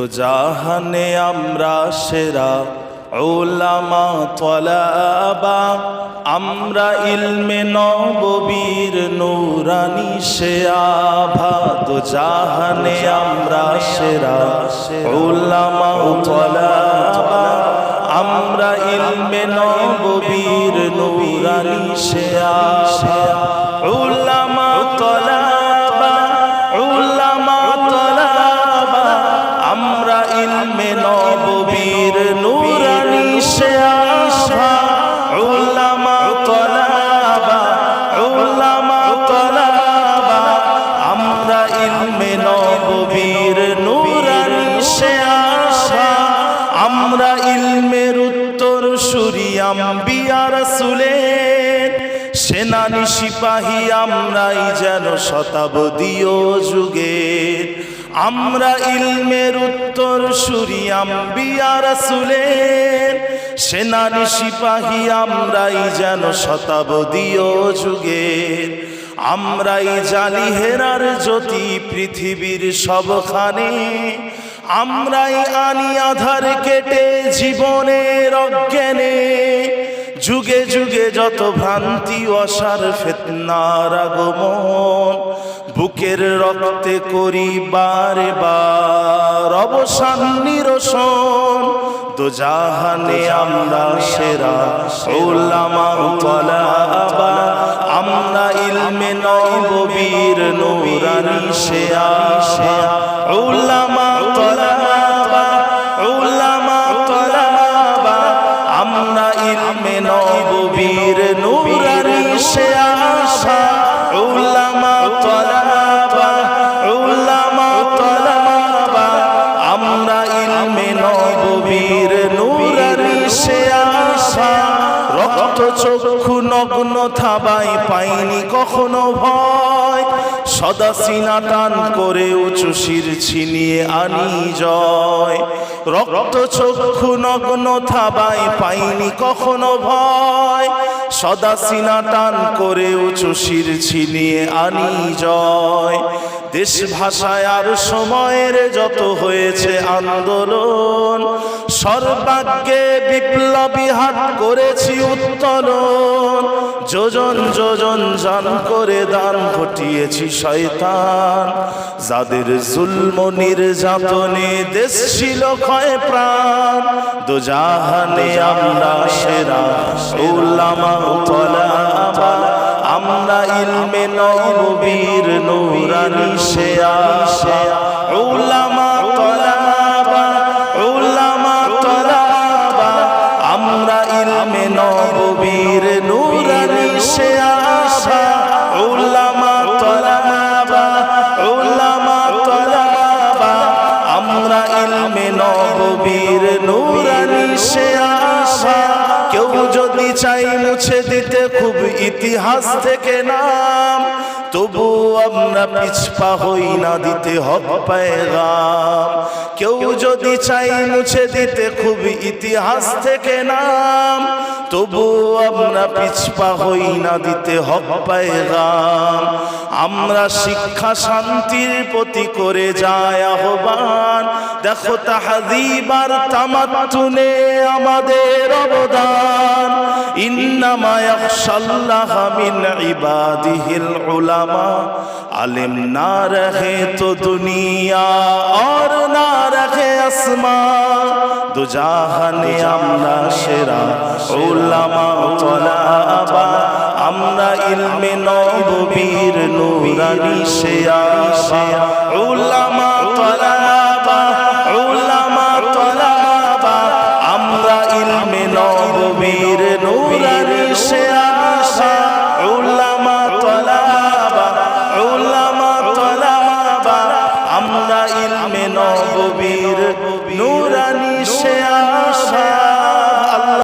তো জাহানে আমরা সেরা ওলামা তলাবা, আমরা ইলমে নববীর নূরানি সে আভা তো জাহানে আমরা সেরা ওলামা তলাবা। সুরিয়াম বিয়া রাসূলের সেনানি সিপাহী আমরাই যেন শতাব্দীয় যুগের। আমরা ইলমের উত্তর সুরিয়াম বিয়া রাসূলের সেনানি সিপাহী আমরাই যেন শতাব্দীয় যুগের। আমরাই জালি হেরার জ্যোতি পৃথিবীর সবখানে। আমরাই আনি আধার কেটে জীবনের অজ্ঞানে। যুগে যুগে যত ভ্রান্তি অসার ফেতনার আগমন, বুকের রক্তে করি বারে বার অবসান, নিরসন। তো জাহানে আমরা সেরা ওলামা তলাবা আমরা ইলমে নববীর নূরানি সে আশা ওলামা নগ্ন থাবাই পাইনি কখনো ভয়। সদা সিনা টান করে উঁচু শির ছিনিয়ে আনি জয়। রক্ত চক্ষু নগ্ন থাবাই পাইনি কখনো ভয়। সদা সিনা টান করে উঁচু শির ছিনিয়ে আনি জয়। দেশ ভাষায় আর সময়ের যত হয়েছে আন্দোলন, সর্বাগ্যে বিপ্লবী হাত করেছি উত্তোলন। যোজন যোজন জান করে দান ঘটিয়েছি শয়তান। যাদের জুলম নির্যাতনে দেশ ছিল ক্ষয় প্রাণ, দোজাহানে আমরা সেরা উল্লামা তলাবা আমরা ইলমে নববীর নূরানি সে আশা সে আশা কেউ যদি চাই মুছে দিতে খুব ইতিহাস থেকে নাম, তবু আমরা পিছপা হই না দিতে হক পায়গাম কেউ যদি চাই মুছে দিতে খুব ইতিহাস থেকে নাম, তবু আমরা পিছপা হই না দিতে হক পায়গাম আমরা শিক্ষা শান্তির প্রতি করে যায় আহ্বান দেখো তাহাদিবার তামাত্তুনে আমাদের অবদান। ইন্নামা ইয়াখশাল্লাহ মিন ইবাদিহিল উলামা। আলিম না রহে তো দুনিয়া और না রহে আসমা। দুজাহানে আমরা সেরা উলামা তলাবা আমরা ইলমে নববীর নূরানি সে আশা উলামা